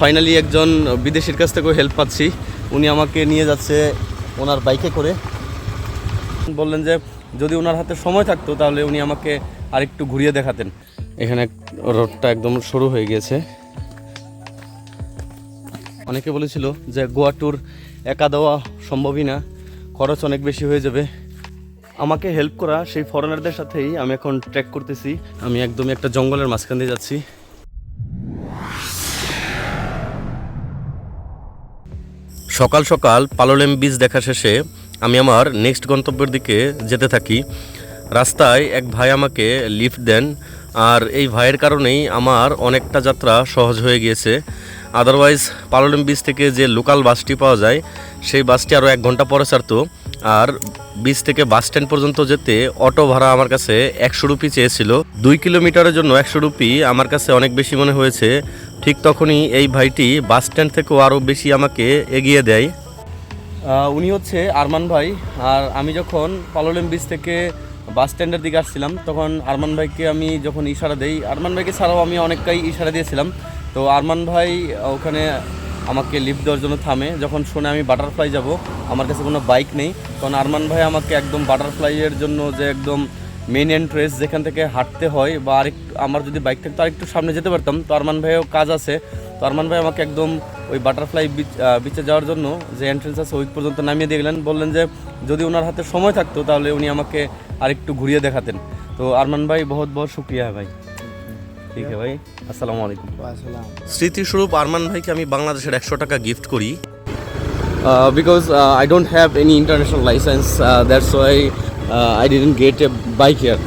Finally একজন বিদেশির কাছ থেকেও হেল্প পাচ্ছি। উনি আমাকে নিয়ে যাচ্ছে ওনার বাইকে করে। বললেন যে, যদি ওনার হাতে সময় থাকতো, তাহলে উনি আমাকে আরেকটু ঘুরিয়ে দেখাতেন। এখানে রোডটা একদম সরু হয়ে গিয়েছে। অনেকে বলেছিল যে, গোয়া ট্যুর একা দেওয়া সম্ভবই না, খরচ অনেক বেশি হয়ে যাবে। আমাকে হেল্প করা সেই ফরেনারদের সাথেই আমি এখন ট্রেক করতেছি। আমি একদমই একটা জঙ্গলের মাঝখান দিয়ে যাচ্ছি। সকাল সকাল পালোলেম বিচ দেখা শেষে আমি আমার নেক্সট গন্তব্যের দিকে যেতে থাকি। রাস্তায় এক ভাই আমাকে লিফট দেন, আর এই ভাইয়ের কারণেই আমার অনেকটা যাত্রা সহজ হয়ে গিয়েছে। আদারওয়াইজ পালোলেম বিচ থেকে যে লোকাল বাসটি পাওয়া যায়, সেই বাসটি আরও এক ঘণ্টা পরে ছাড়তো। আর বিচ থেকে বাস স্ট্যান্ড পর্যন্ত যেতে অটো ভাড়া আমার কাছে একশো রুপি চেয়েছিল। দুই কিলোমিটারের জন্য একশো রুপি আমার কাছে অনেক বেশি মনে হয়েছে। ঠিক তখনই এই ভাইটি বাস স্ট্যান্ড থেকেও আরও বেশি আমাকে এগিয়ে দেয়। উনি হচ্ছে আরমান ভাই, আর আমি যখন পালোলেম বিচ থেকে বাস স্ট্যান্ডের দিকে আসছিলাম, তখন আরমান ভাইকে আমি যখন ইশারা দেই, আরমান ভাইকে ছাড়াও আমি অনেকটাই ইশারা দিয়েছিলাম। তো আরমান ভাই ওখানে আমাকে লিফট দেওয়ার জন্য থামে। যখন শুনে আমি বাটারফ্লাই যাব, আমার কাছে কোনো বাইক নেই। তখন আরমান ভাই আমাকে একদম বাটারফ্লাইয়ের জন্য যে একদম মেন এন্ট্রেন্স যেখান থেকে হাঁটতে হয় বা আরেকটু আমার যদি বাইক থাকতো আরেকটু সামনে যেতে পারতাম। তো আরমান ভাইও কাজ আছে। তো আরমান ভাই আমাকে একদম ওই বাটারফ্লাই বিচ বিচে যাওয়ার জন্য যে এন্ট্রেন্স আছে ওই পর্যন্ত নামিয়ে দিয়ে গেলেন। বললেন যে যদি ওনার হাতে সময় থাকতো তাহলে উনি আমাকে আরেকটু ঘুরিয়ে দেখাতেন। তো আরমান ভাই বহুত বহুত শুক্রিয়া ভাই। ঠিক আছে ভাই আসসালামু আলাইকুম। স্মৃতিস্বরূপ আরমান ভাইকে আমি বাংলাদেশের একশো টাকা গিফট করি। Because I don't have any international licence why I didn't get a bike here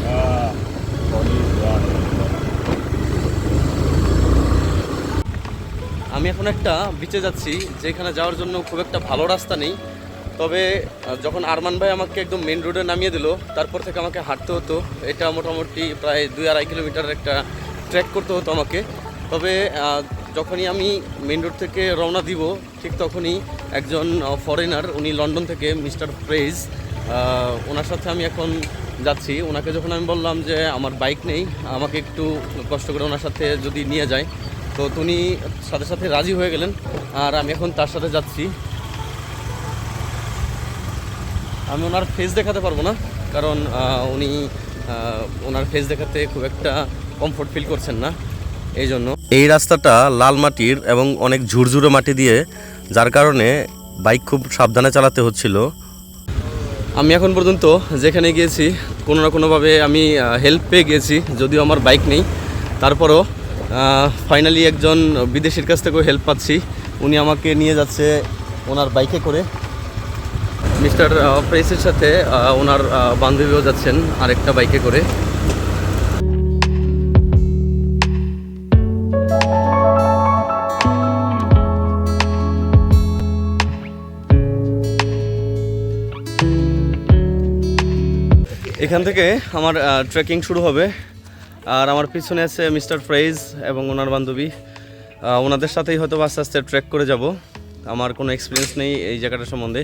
আমি এখন একটা বিচে যাচ্ছি, যেখানে যাওয়ার জন্য খুব একটা ভালো রাস্তা নেই। তবে যখন আরমান ভাই আমাকে একদম মেন রোডে নামিয়ে দিল, তারপর থেকে আমাকে হাঁটতে হতো। এটা মোটামুটি প্রায় দুই আড়াই কিলোমিটার একটা ট্রেক করতে হতো আমাকে। তবে যখনই আমি মেন রোড থেকে রওনা দিব, ঠিক তখনই একজন ফরেনার উনি লন্ডন থেকে মিস্টার ফ্রেজ ওনার সাথে আমি এখন যাচ্ছি। ওনাকে যখন আমি বললাম যে আমার বাইক নেই, আমাকে একটু কষ্ট করে ওনার সাথে যদি নিয়ে যায়, তো তিনি সাথে সাথে রাজি হয়ে গেলেন। আর আমি এখন তার সাথে যাচ্ছি। আমি ওনার ফেস দেখাতে পারব না, কারণ উনি ওনার ফেস দেখাতে খুব একটা কমফোর্ট ফিল করছেন না, এই জন্য। এই রাস্তাটা লাল মাটির এবং অনেক ঝুরঝুরে মাটি দিয়ে, যার কারণে বাইক খুব সাবধানে চালাতে হচ্ছিল। আমি এখন পর্যন্ত যেখানে গিয়েছি, কোনো না কোনোভাবে আমি হেল্প পেয়ে গিয়েছি, যদিও আমার বাইক নেই। তারপরও ফাইনালি একজন বিদেশির কাছ থেকেও হেল্প পাচ্ছি। উনি আমাকে নিয়ে যাচ্ছে ওনার বাইকে করে। মিস্টার প্রেসের সাথে ওনার বান্ধবীও যাচ্ছেন আরেকটা বাইকে করে। এখান থেকে আমার ট্রেকিং শুরু হবে। আর আমার পিছনে আছে মিস্টার ফ্রেজ এবং ওনার বান্ধবী। ওনাদের সাথেই হয়তো আস্তে আস্তে ট্রেক করে যাব। আমার কোনো এক্সপিরিয়েন্স নেই এই জায়গাটা সম্বন্ধে।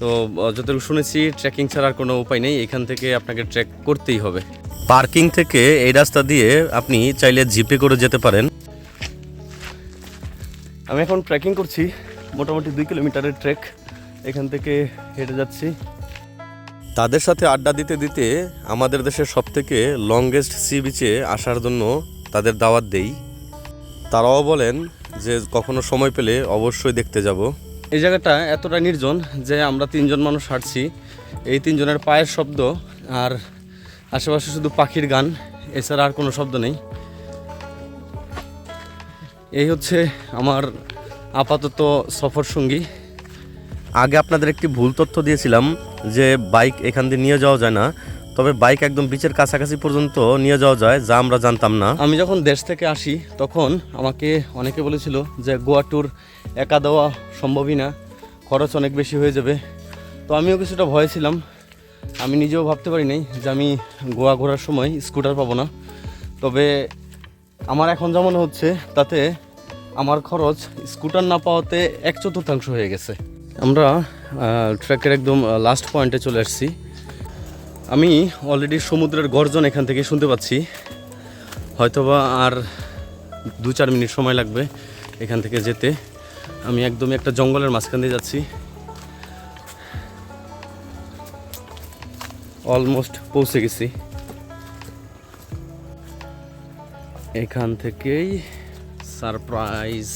তো যতটুকু শুনেছি ট্রেকিং ছাড়া আর কোনো উপায় নেই। এখান থেকে আপনাকে ট্রেক করতেই হবে। পার্কিং থেকে এই রাস্তা দিয়ে আপনি চাইলে জিপে করে যেতে পারেন। আমি এখন ট্রেকিং করছি। মোটামুটি দুই কিলোমিটারের ট্রেক এখান থেকে হেঁটে যাচ্ছি। তাদের সাথে আড্ডা দিতে দিতে আমাদের দেশের সবথেকে লংগেস্ট সি বিচে আসার জন্য তাদের দাওয়াত দেই। তারাও বলেন যে কখনো সময় পেলে অবশ্যই দেখতে যাব। এই জায়গাটা এতটা নির্জন যে আমরা তিনজন মানুষ হাঁটছি। এই তিনজনের পায়ের শব্দ আর আশেপাশে শুধু পাখির গান এছাড়া আর কোনো শব্দ নেই। এই হচ্ছে আমার আপাতত সফর সঙ্গী আগে আপনাদের একটি ভুল তথ্য দিয়েছিলাম। যে বাইক এখান দিয়ে নিয়ে যাওয়া যায় না, তবে বাইক একদম বিচের কাছাকাছি পর্যন্ত নিয়ে যাওয়া যায়, যা আমরা জানতাম না। আমি যখন দেশ থেকে আসি, তখন আমাকে অনেকে বলেছিল যে গোয়া ট্যুর একা দেওয়া সম্ভবই না, খরচ অনেক বেশি হয়ে যাবে। তো আমিও কিছুটা ভয় ছিলাম। আমি নিজেও ভাবতে পারি নাই যে আমি গোয়া ঘোরার সময় স্কুটার পাবো না। তবে আমার এখন যেমন হচ্ছে, তাতে আমার খরচ স্কুটার না পাওয়াতে এক চতুর্থাংশ হয়ে গেছে। আমরা ট্র্যাকের একদম লাস্ট পয়েন্টে চলে আসছি। আমি অলরেডি সমুদ্রের গর্জন এখান থেকে শুনতে পাচ্ছি। হয়তোবা আর দু চার মিনিট সময় লাগবে এখান থেকে যেতে। আমি একদমই একটা জঙ্গলের মাঝখান দিয়ে যাচ্ছি। অলমোস্ট পৌঁছে গেছি। এখান থেকেই সারপ্রাইজ